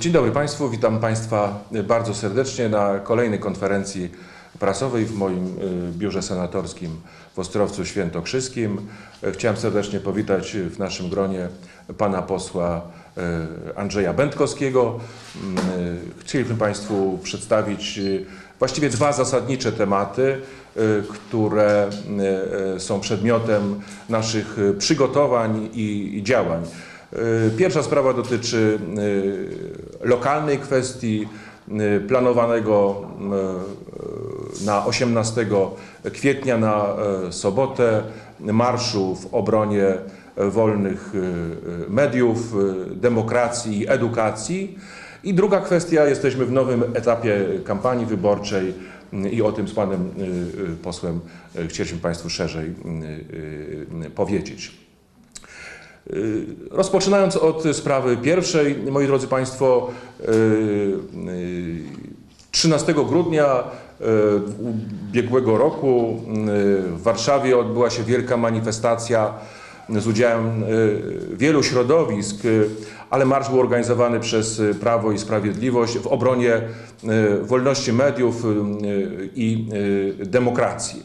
Dzień dobry Państwu, witam Państwa bardzo serdecznie na kolejnej konferencji prasowej w moim y, biurze senatorskim w Ostrowcu Świętokrzyskim. Chciałem serdecznie powitać w naszym gronie pana posła y, Andrzeja Będkowskiego. Y, Chcieliśmy Państwu przedstawić właściwie dwa zasadnicze tematy, które są przedmiotem naszych przygotowań i działań. Y, Pierwsza sprawa dotyczy y, lokalnej kwestii y, planowanego na 18 kwietnia na sobotę marszu w obronie wolnych mediów, demokracji i edukacji. I druga kwestia, jesteśmy w nowym etapie kampanii wyborczej y, i o tym z panem posłem chcieliśmy Państwu szerzej y, powiedzieć. Y, Rozpoczynając od sprawy pierwszej, moi drodzy Państwo, y, y, 13 grudnia y, ubiegłego roku y, w Warszawie odbyła się wielka manifestacja z udziałem y, wielu środowisk, y, ale marsz był organizowany przez y, Prawo i Sprawiedliwość w obronie y, wolności mediów y, y, i y, demokracji.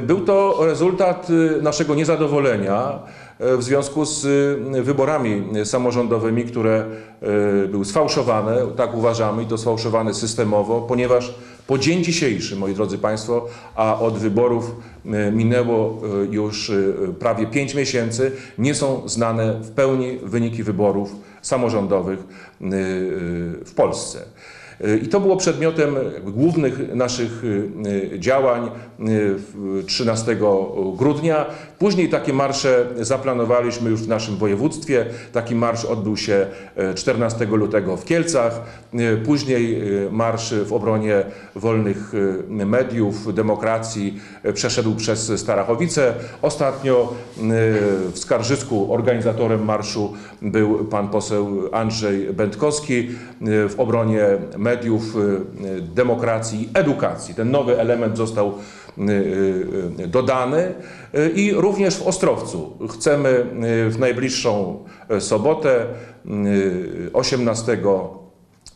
Był to rezultat y, naszego niezadowolenia w związku z y, wyborami samorządowymi, które y, były sfałszowane, tak uważamy, i to sfałszowane systemowo, ponieważ po dzień dzisiejszy, moi drodzy Państwo, a od wyborów y, minęło już prawie 5 miesięcy, nie są znane w pełni wyniki wyborów samorządowych w Polsce. I to było przedmiotem głównych naszych y, działań y, w 13 grudnia. Później takie marsze zaplanowaliśmy już w naszym województwie. Taki marsz odbył się e, 14 lutego w Kielcach. Y, Później y, marsz w obronie wolnych y, mediów, demokracji y, przeszedł przez Starachowice. Ostatnio y, w Skarżysku organizatorem marszu był pan poseł Andrzej Będkowski y, w obronie mediów, y, demokracji i edukacji. Ten nowy element został y, y, dodany Y, i również w Ostrowcu. Chcemy y, w najbliższą y, sobotę y, 18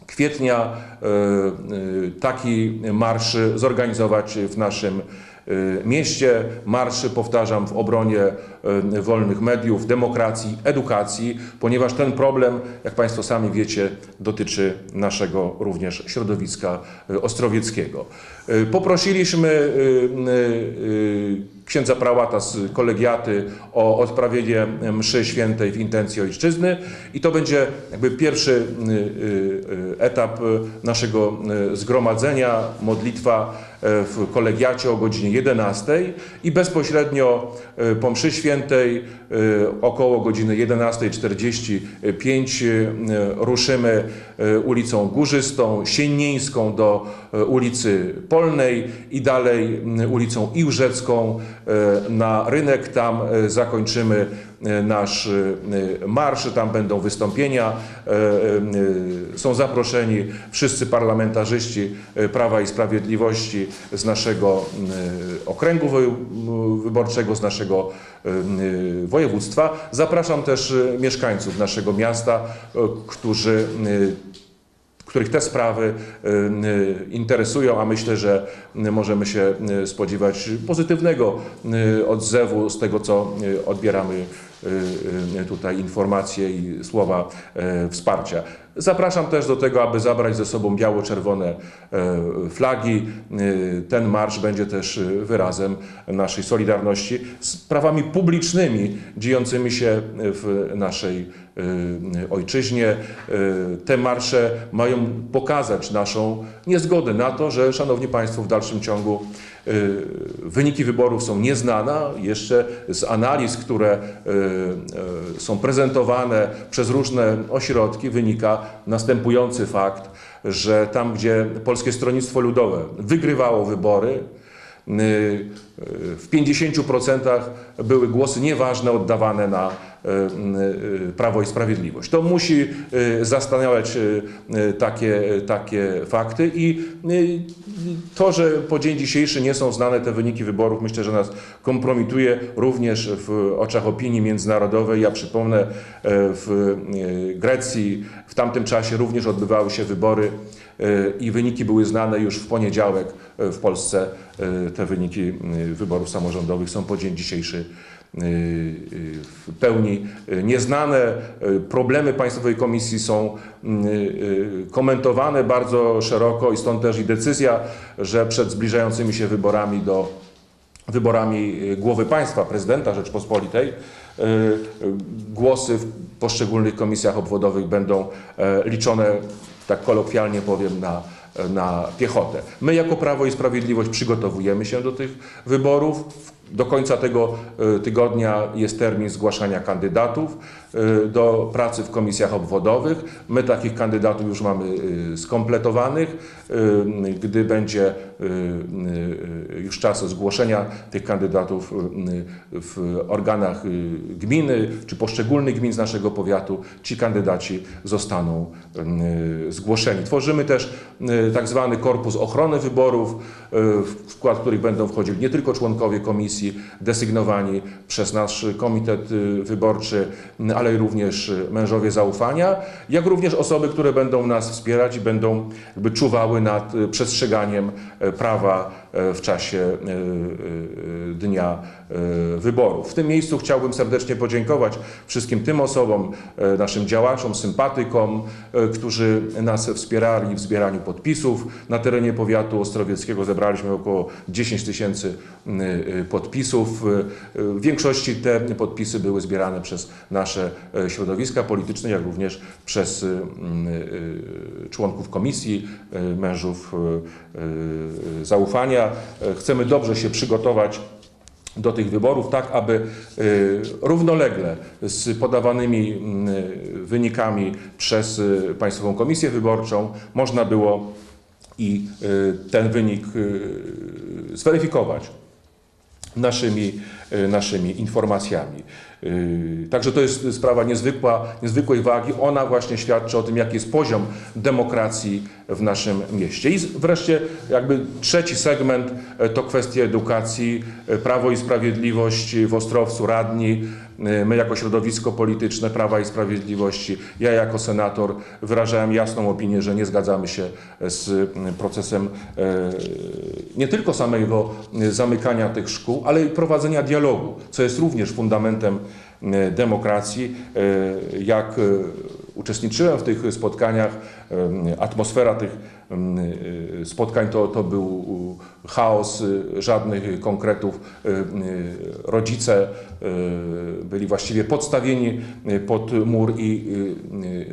kwietnia y, y, taki marsz zorganizować w naszym y, mieście. Marsz, powtarzam, w obronie y, wolnych mediów, demokracji, edukacji, ponieważ ten problem, jak Państwo sami wiecie, dotyczy naszego również środowiska y, ostrowieckiego. Y, Poprosiliśmy y, y, y, księdza prałata z kolegiaty o odprawienie mszy świętej w intencji ojczyzny i to będzie jakby pierwszy y, y, y, etap y, naszego y, zgromadzenia, modlitwa y, w kolegiacie o godzinie 11 i bezpośrednio y, po mszy świętej y, około godziny 11.45 y, ruszymy ulicą Górzystą, Siennieńską do ulicy Polnej i dalej ulicą Iłżecką na rynek. Tam zakończymy nasz y, marsz, tam będą wystąpienia. Y, Są zaproszeni wszyscy parlamentarzyści Prawa i Sprawiedliwości z naszego okręgu wyborczego, z naszego województwa. Zapraszam też mieszkańców naszego miasta, którzy których te sprawy y, y, interesują, a myślę, że możemy się y, spodziewać pozytywnego odzewu z tego, co odbieramy tutaj informacje i słowa wsparcia. Zapraszam też do tego, aby zabrać ze sobą biało-czerwone flagi. Ten marsz będzie też wyrazem naszej solidarności z prawami publicznymi dziejącymi się w naszej ojczyźnie. Y, Te marsze mają pokazać naszą niezgodę na to, że, Szanowni Państwo, w dalszym ciągu y, wyniki wyborów są nieznane. Jeszcze z analiz, które y, y, są prezentowane przez różne ośrodki, wynika następujący fakt, że tam, gdzie Polskie Stronnictwo Ludowe wygrywało wybory, y, y, w 50% były głosy nieważne oddawane na Prawo i Sprawiedliwość. To musi e, zastanawiać e, e, takie, takie fakty i e, to, że po dzień dzisiejszy nie są znane te wyniki wyborów, myślę, że nas kompromituje również w oczach opinii międzynarodowej. Ja przypomnę, e, w e, Grecji w tamtym czasie również odbywały się wybory e, i wyniki były znane już w poniedziałek. E, W Polsce e, te wyniki e, wyborów samorządowych są po dzień dzisiejszy e, e, w pełni nieznane. E, Problemy Państwowej Komisji są mm, komentowane bardzo szeroko i stąd też i decyzja, że przed zbliżającymi się wyborami do wyborami głowy państwa, prezydenta Rzeczpospolitej, głosy w poszczególnych komisjach obwodowych będą e, liczone, tak kolokwialnie powiem, na, na piechotę. My jako Prawo i Sprawiedliwość przygotowujemy się do tych wyborów. Do końca tego e, tygodnia jest termin zgłaszania kandydatów e, do pracy w komisjach obwodowych. My takich kandydatów już mamy e, skompletowanych. Gdy będzie już czas zgłoszenia tych kandydatów w organach gminy czy poszczególnych gmin z naszego powiatu, ci kandydaci zostaną zgłoszeni. Tworzymy też tak zwany korpus ochrony wyborów, w skład których będą wchodzili nie tylko członkowie komisji desygnowani przez nasz komitet y, wyborczy, ale również y, mężowie zaufania, jak również osoby, które będą nas wspierać i będą jakby czuwały nad y, przestrzeganiem prawa w czasie e, e, dnia e, wyborów. W tym miejscu chciałbym serdecznie podziękować wszystkim tym osobom, e, naszym działaczom, sympatykom, e, którzy nas wspierali w zbieraniu podpisów. Na terenie powiatu ostrowieckiego zebraliśmy około 10 tysięcy e, podpisów. E, W większości te podpisy były zbierane przez nasze e, środowiska polityczne, jak również przez e, e, członków komisji, e, mężów e, e, zaufania. E, Chcemy dobrze się przygotować do tych wyborów, tak aby y, równolegle z podawanymi mm, wynikami przez Państwową Komisję Wyborczą można było i ten wynik zweryfikować naszymi, y, naszymi informacjami. Y, Także to jest sprawa niezwykła, niezwykłej wagi. Ona właśnie świadczy o tym, jaki jest poziom demokracji w naszym mieście. I wreszcie jakby trzeci segment e, to kwestie edukacji. E, Prawo i Sprawiedliwość w Ostrowcu, radni, e, my jako środowisko polityczne Prawa i Sprawiedliwości, ja jako senator wyrażałem jasną opinię, że nie zgadzamy się z m, procesem e, nie tylko samego e, zamykania tych szkół, ale i prowadzenia dialogu, co jest również fundamentem e, demokracji. E, Jak e, uczestniczyłem w tych spotkaniach, e, atmosfera tych e, spotkań to, to był chaos, e, żadnych konkretów. E, Rodzice byli właściwie podstawieni pod mur i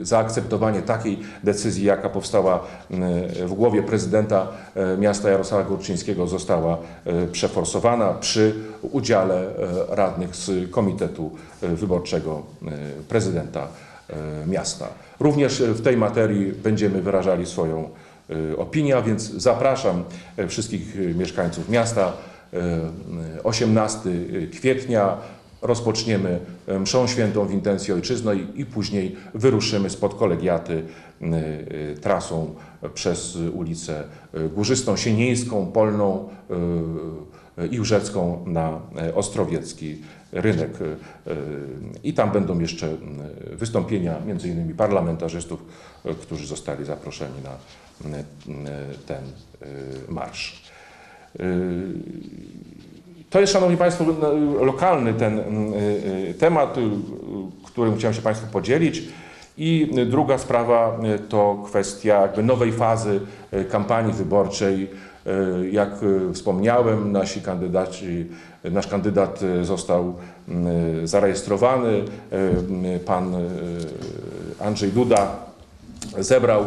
zaakceptowanie takiej decyzji, jaka powstała w głowie prezydenta miasta Jarosława Górczyńskiego została przeforsowana przy udziale radnych z Komitetu Wyborczego prezydenta miasta. Również e, w tej materii będziemy wyrażali swoją e, opinię, więc zapraszam e, wszystkich mieszkańców miasta. E, 18 kwietnia rozpoczniemy mszą świętą w intencji ojczyzny i, później wyruszymy spod kolegiaty trasą przez ulicę Górzystą, Sienieńską, Polną i Łużecką na Ostrowiecki rynek. E, e, I tam będą jeszcze m, wystąpienia między innymi parlamentarzystów, e, którzy zostali zaproszeni na ten e, marsz. E, To jest, Szanowni Państwo, no, lokalny ten temat, y, którym chciałem się Państwu podzielić. I druga sprawa to kwestia nowej fazy kampanii wyborczej. Y, Jak y, wspomniałem, nasi kandydaci, nasz kandydat y, został y, zarejestrowany. Pan Andrzej Duda zebrał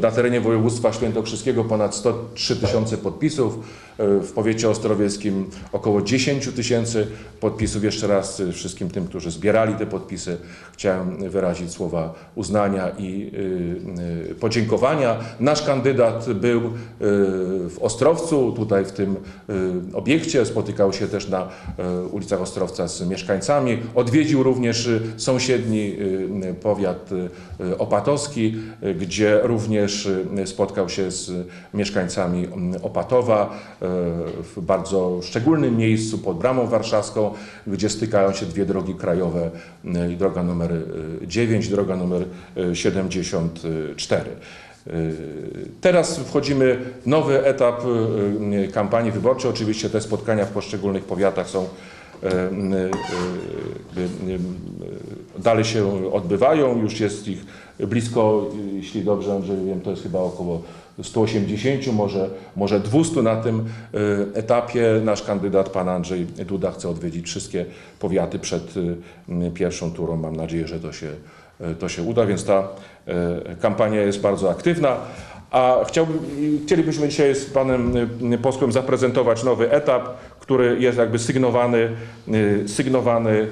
na terenie województwa świętokrzyskiego ponad 103 tysiące podpisów, e, w powiecie ostrowieckim około 10 tysięcy podpisów. Jeszcze raz e, wszystkim tym, którzy zbierali te podpisy, chciałem wyrazić słowa uznania i e, e, podziękowania. Nasz kandydat był e, w Ostrowcu, tutaj w tym e, obiekcie, spotykał się też na e, ulicach Ostrowca z mieszkańcami, odwiedził również e, sąsiedni e, powiat e, opatowski, e, gdzie również e, spotkał się z mieszkańcami Opatowa e, w bardzo szczególnym miejscu pod Bramą Warszawską, gdzie stykają się dwie drogi krajowe, i droga numer e, 9, droga numer e, 74. E, Teraz wchodzimy w nowy etap kampanii wyborczej. Oczywiście te spotkania w poszczególnych powiatach są dalej się odbywają. Już jest ich blisko, jeśli dobrze Andrzej wiem, to jest chyba około 180, może, może 200 na tym e, etapie. Nasz kandydat, pan Andrzej Duda, chce odwiedzić wszystkie powiaty przed pierwszą turą. Mam nadzieję, że to się, e, to się uda, więc ta e, kampania jest bardzo aktywna. A chciałbym, chcielibyśmy dzisiaj z panem posłem zaprezentować nowy etap, który jest jakby sygnowany, sygnowany,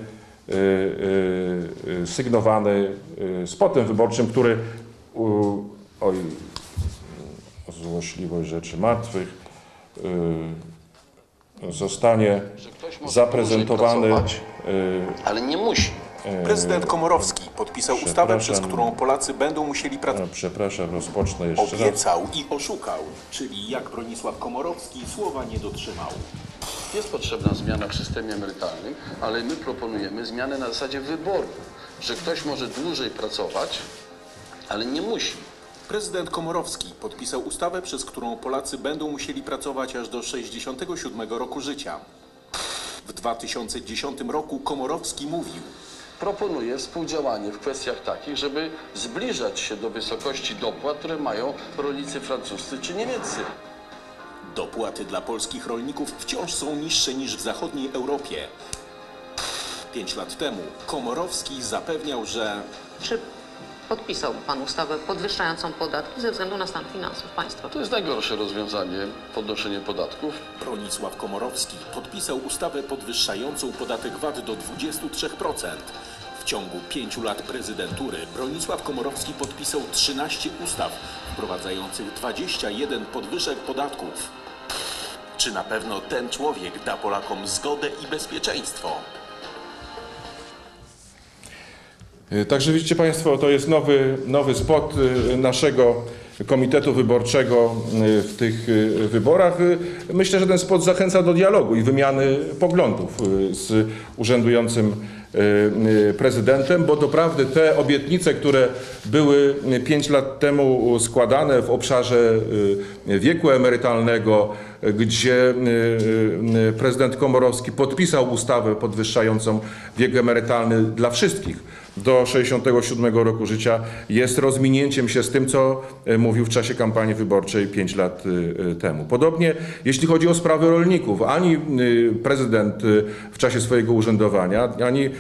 sygnowany y, spotem wyborczym, który oj, złośliwość rzeczy martwych y, zostanie zaprezentowany y, ale nie musi. Prezydent Komorowski podpisał ustawę, przez którą Polacy będą musieli pracować. no, przepraszam, rozpocznę jeszcze raz. Obiecał i oszukał, czyli jak Bronisław Komorowski słowa nie dotrzymał. Jest potrzebna zmiana w systemie emerytalnym, ale my proponujemy zmianę na zasadzie wyboru, że ktoś może dłużej pracować, ale nie musi. Prezydent Komorowski podpisał ustawę, przez którą Polacy będą musieli pracować aż do 67 roku życia. W 2010 roku Komorowski mówił, Proponuję współdziałanie w kwestiach takich, żeby zbliżać się do wysokości dopłat, które mają rolnicy francuscy czy niemieccy. Dopłaty dla polskich rolników wciąż są niższe niż w zachodniej Europie. Pięć lat temu Komorowski zapewniał, że Czy podpisał Pan ustawę podwyższającą podatki ze względu na stan finansów państwa? To jest najgorsze rozwiązanie, podnoszenie podatków. Bronisław Komorowski podpisał ustawę podwyższającą podatek VAT do 23%. W ciągu pięciu lat prezydentury Bronisław Komorowski podpisał 13 ustaw wprowadzających 21 podwyżek podatków. Czy na pewno ten człowiek da Polakom zgodę i bezpieczeństwo? Y, Także widzicie Państwo, to jest nowy, nowy spot y, naszego Komitetu Wyborczego y, w tych wyborach. Myślę, że ten spot zachęca do dialogu i wymiany poglądów z urzędującym prezydentem, bo doprawdy te obietnice, które były 5 lat temu składane w obszarze y, wieku emerytalnego, gdzie y, y, prezydent Komorowski podpisał ustawę podwyższającą wiek emerytalny dla wszystkich do 67 roku życia jest rozminięciem się z tym, co e, mówił w czasie kampanii wyborczej 5 lat e, e, temu. Podobnie jeśli chodzi o sprawy rolników, ani prezydent w czasie swojego urzędowania, ani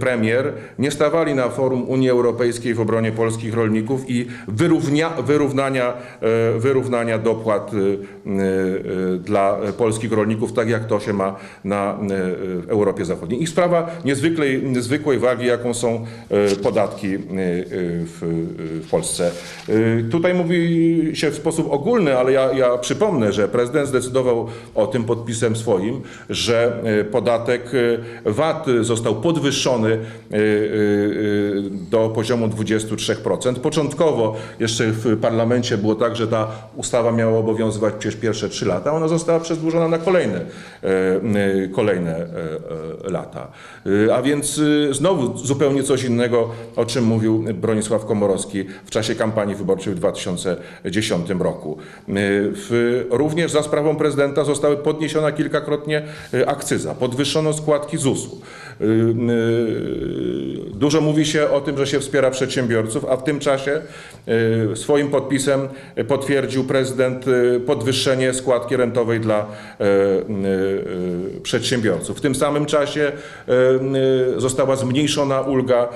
premier nie stawali na forum Unii Europejskiej w obronie polskich rolników i wyrównania, wyrównania dopłat dla polskich rolników, tak jak to się ma na, Europie Zachodniej. Ich sprawa niezwykłej, niezwykłej wagi, jaką są e, podatki e, e, w, w Polsce. Tutaj mówi się w sposób ogólny, ale ja, ja przypomnę, że prezydent zdecydował o tym podpisem swoim, że podatek VAT został podwyższony do poziomu 23%. Początkowo jeszcze w parlamencie było tak, że ta ustawa miała obowiązywać przez pierwsze trzy lata. Ona została przedłużona na kolejne, e, e, kolejne e, lata. A więc znowu zupełnie coś innego, o czym mówił Bronisław Komorowski w czasie kampanii wyborczej w 2010 roku. Również za sprawą prezydenta zostały podniesiona kilkakrotnie akcyza, podwyższono składki ZUS-u. Y, Dużo mówi się o tym, że się wspiera przedsiębiorców, a w tym czasie y, swoim podpisem potwierdził prezydent y, podwyższenie składki rentowej dla przedsiębiorców. W tym samym czasie została zmniejszona ulga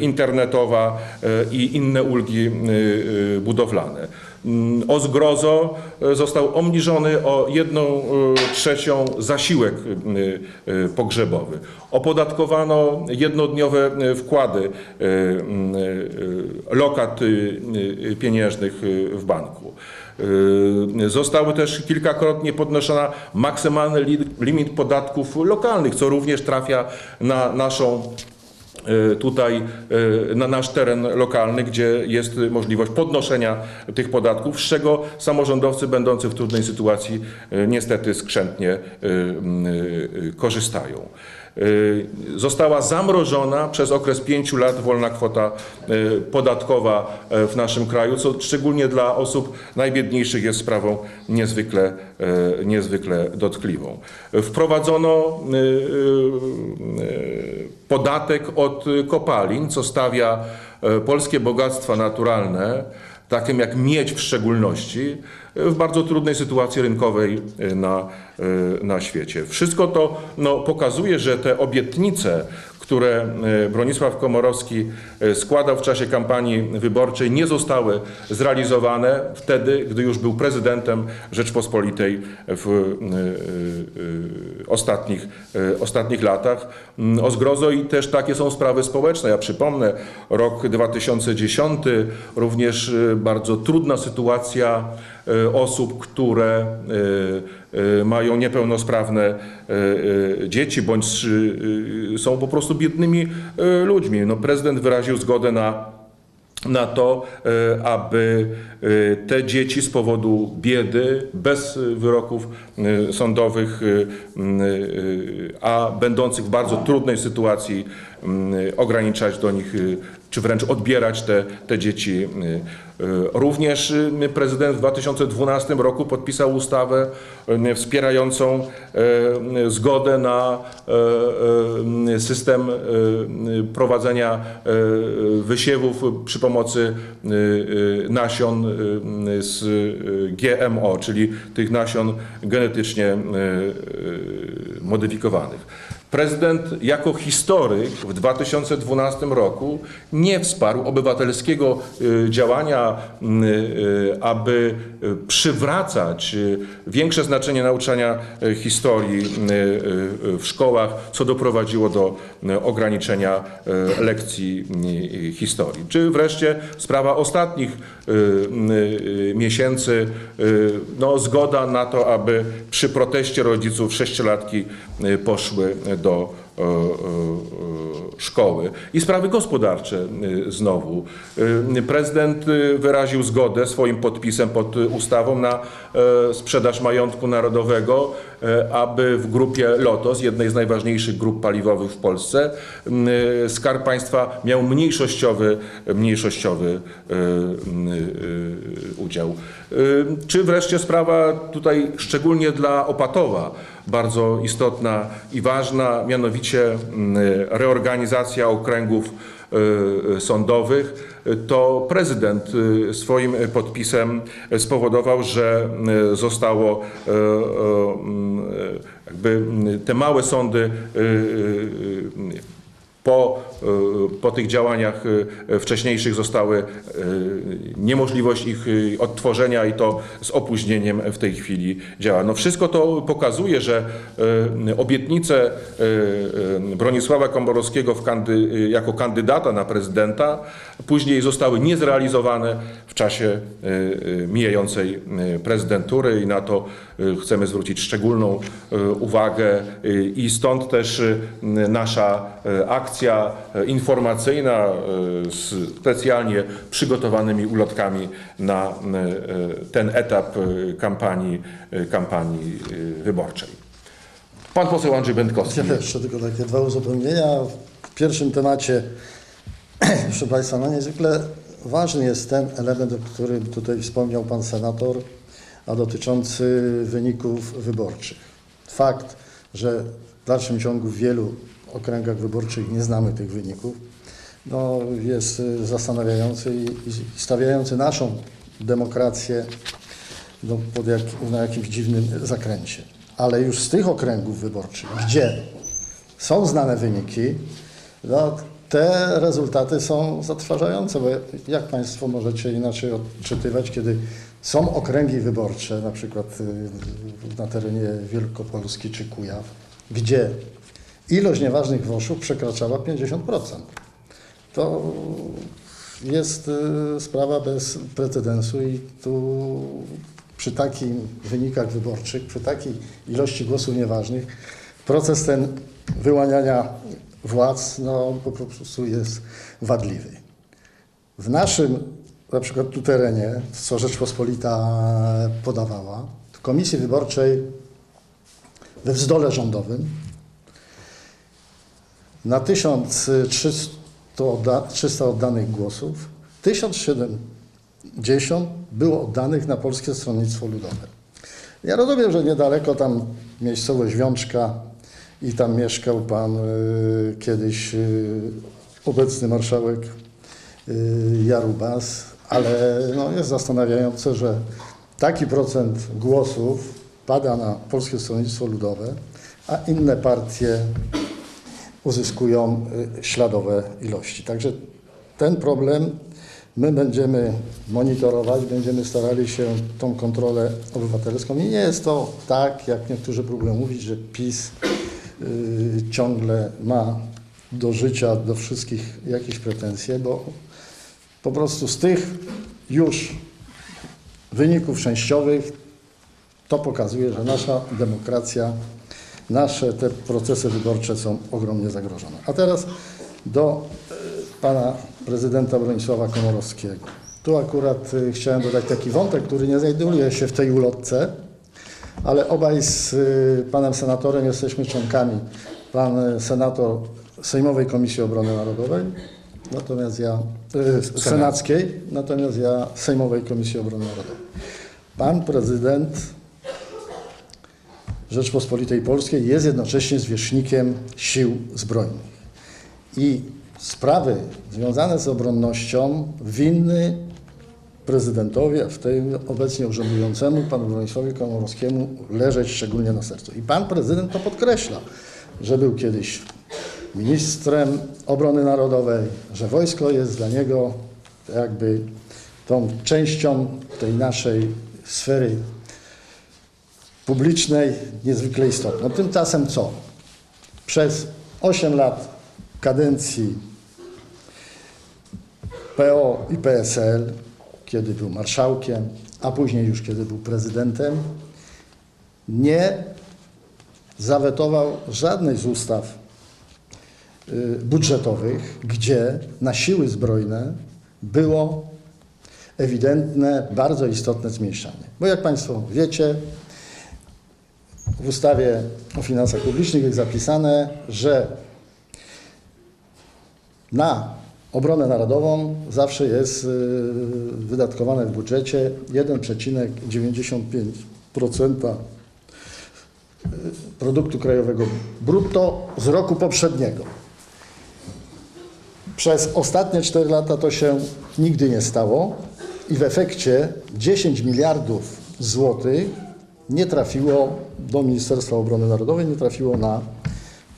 internetowa i inne ulgi budowlane. Mm, O zgrozo y, został obniżony o jedną y, trzecią zasiłek y, pogrzebowy. Opodatkowano jednodniowe wkłady y, lokat y, y, pieniężnych y, w banku. Zostały też kilkakrotnie podnoszona maksymalny li- limit podatków lokalnych, co również trafia na naszą tutaj y, na nasz teren lokalny, gdzie jest możliwość podnoszenia tych podatków, z czego samorządowcy będący w trudnej sytuacji y, niestety skrzętnie y, y, y, korzystają. Y, Została zamrożona przez okres pięciu lat wolna kwota y, podatkowa y, w naszym kraju, co szczególnie dla osób najbiedniejszych jest sprawą niezwykle, niezwykle dotkliwą. Wprowadzono podatek od kopalin, co stawia polskie bogactwa naturalne, takim jak miedź w szczególności, w bardzo trudnej sytuacji rynkowej y, na, y, na świecie. Wszystko to no, pokazuje, że te obietnice, które y, Bronisław Komorowski y, składał w czasie kampanii wyborczej, nie zostały zrealizowane wtedy, gdy już był prezydentem Rzeczpospolitej w y, ostatnich, ostatnich latach. Mm, O zgrozo i też takie są sprawy społeczne. Ja przypomnę rok 2010, również bardzo trudna sytuacja osób, które mają niepełnosprawne y, y, dzieci bądź y, y, są po prostu biednymi y, ludźmi. No, prezydent wyraził zgodę na na to, aby te dzieci z powodu biedy, bez wyroków sądowych, m, e, a będących w bardzo trudnej sytuacji, m, ograniczać do nich, czy wręcz odbierać te, te dzieci. E, Również e, prezydent w 2012 roku podpisał ustawę e, wspierającą e, zgodę na e, system prowadzenia wysiewów przy pomocy nasion z GMO, czyli tych nasion genetycznie modyfikowanych. Prezydent jako historyk w 2012 roku nie wsparł obywatelskiego y, działania, y, y, aby przywracać większe znaczenie nauczania historii w szkołach, co doprowadziło do ograniczenia lekcji historii. Czy wreszcie sprawa ostatnich miesięcy, no, zgoda na to, aby przy proteście rodziców sześciolatki poszły do e, e, szkoły. I sprawy gospodarcze znowu. Prezydent wyraził zgodę swoim podpisem pod ustawą na e, sprzedaż majątku narodowego, e, aby w grupie Lotos, jednej z najważniejszych grup paliwowych w Polsce, Skarb Państwa miał mniejszościowy, mniejszościowy udział. Czy wreszcie sprawa tutaj szczególnie dla Opatowa, bardzo istotna i ważna, mianowicie mm, reorganizacja okręgów y, sądowych, to prezydent swoim podpisem spowodował, że y, zostało mm, jakby te małe sądy po, y, po tych działaniach y, wcześniejszych zostały y, niemożliwość ich odtworzenia i to z opóźnieniem w tej chwili działa. No wszystko to pokazuje, że obietnice Bronisława Komorowskiego kandy, jako kandydata na prezydenta później zostały niezrealizowane w czasie y, y, mijającej y, prezydentury i na to chcemy zwrócić szczególną uwagę i stąd też nasza akcja informacyjna z specjalnie przygotowanymi ulotkami na ten etap kampanii, kampanii wyborczej. Pan poseł Andrzej Będkowski. Ja jeszcze tylko takie dwa uzupełnienia. W pierwszym temacie, proszę Państwa, no niezwykle ważny jest ten element, o którym tutaj wspomniał Pan Senator, a dotyczący wyników wyborczych. Fakt, że w dalszym ciągu w wielu okręgach wyborczych nie znamy tych wyników, no, jest zastanawiający i stawiający naszą demokrację no, pod jak, na jakimś dziwnym zakręcie. Ale już z tych okręgów wyborczych, gdzie są znane wyniki, no, te rezultaty są zatrważające, bo jak Państwo możecie inaczej odczytywać, kiedy są okręgi wyborcze, na przykład y, na terenie Wielkopolski czy Kujaw, gdzie ilość nieważnych głoszów przekraczała 50%. To jest y, sprawa bez precedensu i tu przy takich wynikach wyborczych, przy takiej ilości głosów nieważnych, proces ten wyłaniania władz no, po prostu jest wadliwy. W naszym, na przykład tu terenie, co Rzeczpospolita podawała, w komisji wyborczej we wzdole rządowym na 1300 odda, 300 oddanych głosów 1070 było oddanych na Polskie Stronnictwo Ludowe. Ja rozumiem, że niedaleko tam miejscowość Wiączka i tam mieszkał pan y, kiedyś y, obecny marszałek y, Jarubas, ale no, jest zastanawiające, że taki procent głosów pada na Polskie Stronnictwo Ludowe, a inne partie uzyskują śladowe ilości. Także ten problem my będziemy monitorować, będziemy starali się tą kontrolę obywatelską. I nie jest to tak, jak niektórzy próbują mówić, że PiS ciągle ma do życia, do wszystkich jakieś pretensje, bo po prostu z tych już wyników częściowych to pokazuje, że nasza demokracja, nasze te procesy wyborcze są ogromnie zagrożone. A teraz do e, pana prezydenta Bronisława Komorowskiego. Tu akurat e, chciałem dodać taki wątek, który nie znajduje się w tej ulotce, ale obaj z e, panem senatorem jesteśmy członkami. Pan e, senator Sejmowej Komisji Obrony Narodowej, natomiast ja e, senackiej, natomiast ja Sejmowej Komisji Obrony Narodowej. Pan prezydent Rzeczpospolitej Polskiej jest jednocześnie zwierzchnikiem sił zbrojnych. I sprawy związane z obronnością winny prezydentowi, a w tym obecnie urzędującemu, panu Bronisławowi Komorowskiemu, leżeć szczególnie na sercu. I pan prezydent to podkreśla, że był kiedyś ministrem obrony narodowej, że wojsko jest dla niego jakby tą częścią tej naszej sfery publicznej niezwykle istotną. Tymczasem co? Przez 8 lat kadencji PO i PSL, kiedy był marszałkiem, a później już kiedy był prezydentem, nie zawetował żadnej z ustaw y, budżetowych, gdzie na siły zbrojne było ewidentne, bardzo istotne zmniejszanie. Bo jak Państwo wiecie, w ustawie o finansach publicznych jest zapisane, że na obronę narodową zawsze jest y, wydatkowane w budżecie 1,95% produktu krajowego brutto z roku poprzedniego. Przez ostatnie 4 lata to się nigdy nie stało i w efekcie 10 miliardów złotych nie trafiło do Ministerstwa Obrony Narodowej, nie trafiło na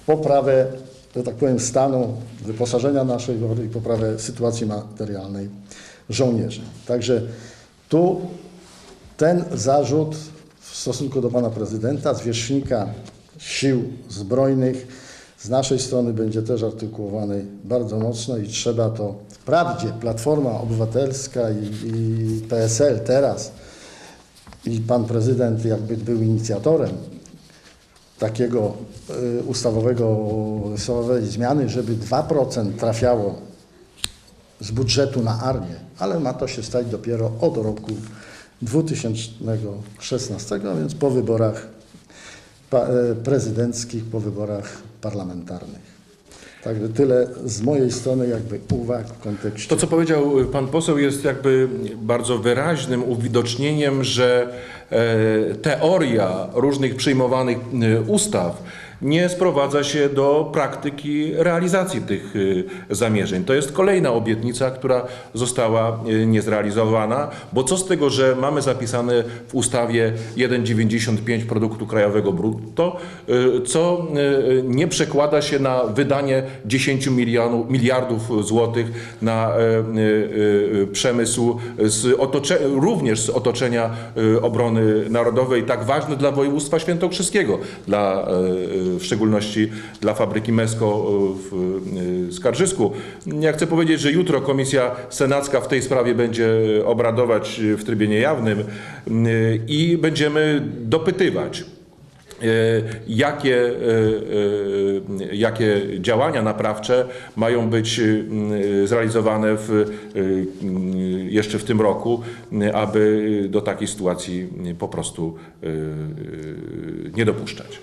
poprawę, że tak powiem, stanu wyposażenia naszej wojny i poprawę sytuacji materialnej żołnierzy. Także tu ten zarzut w stosunku do pana prezydenta, zwierzchnika sił zbrojnych, z naszej strony będzie też artykułowany bardzo mocno i trzeba to wprawdzie Platforma Obywatelska i, i PSL teraz i pan prezydent jakby był inicjatorem takiego y, ustawowego ustawowej zmiany, żeby 2% trafiało z budżetu na armię, ale ma to się stać dopiero od roku 2016, a więc po wyborach e, prezydenckich, po wyborach parlamentarnych. Także tyle z mojej strony jakby uwag w kontekście. To, co powiedział pan poseł, jest jakby bardzo wyraźnym uwidocznieniem, że e, teoria różnych przyjmowanych e, ustaw nie sprowadza się do praktyki realizacji tych y, zamierzeń. To jest kolejna obietnica, która została y, niezrealizowana, bo co z tego, że mamy zapisane w ustawie 1,95 produktu krajowego brutto, y, co nie przekłada się na wydanie 10 milionów, miliardów złotych na przemysł z również z otoczenia obrony narodowej, tak ważny dla województwa świętokrzyskiego, dla, w szczególności dla fabryki Mesko w y, Skarżysku. Ja chcę powiedzieć, że jutro Komisja Senacka w tej sprawie będzie obradować w trybie niejawnym y, i będziemy dopytywać e, jakie, e, e, jakie działania naprawcze mają być e, zrealizowane w, e, jeszcze w tym roku, e, aby do takiej sytuacji po prostu e, e, nie dopuszczać.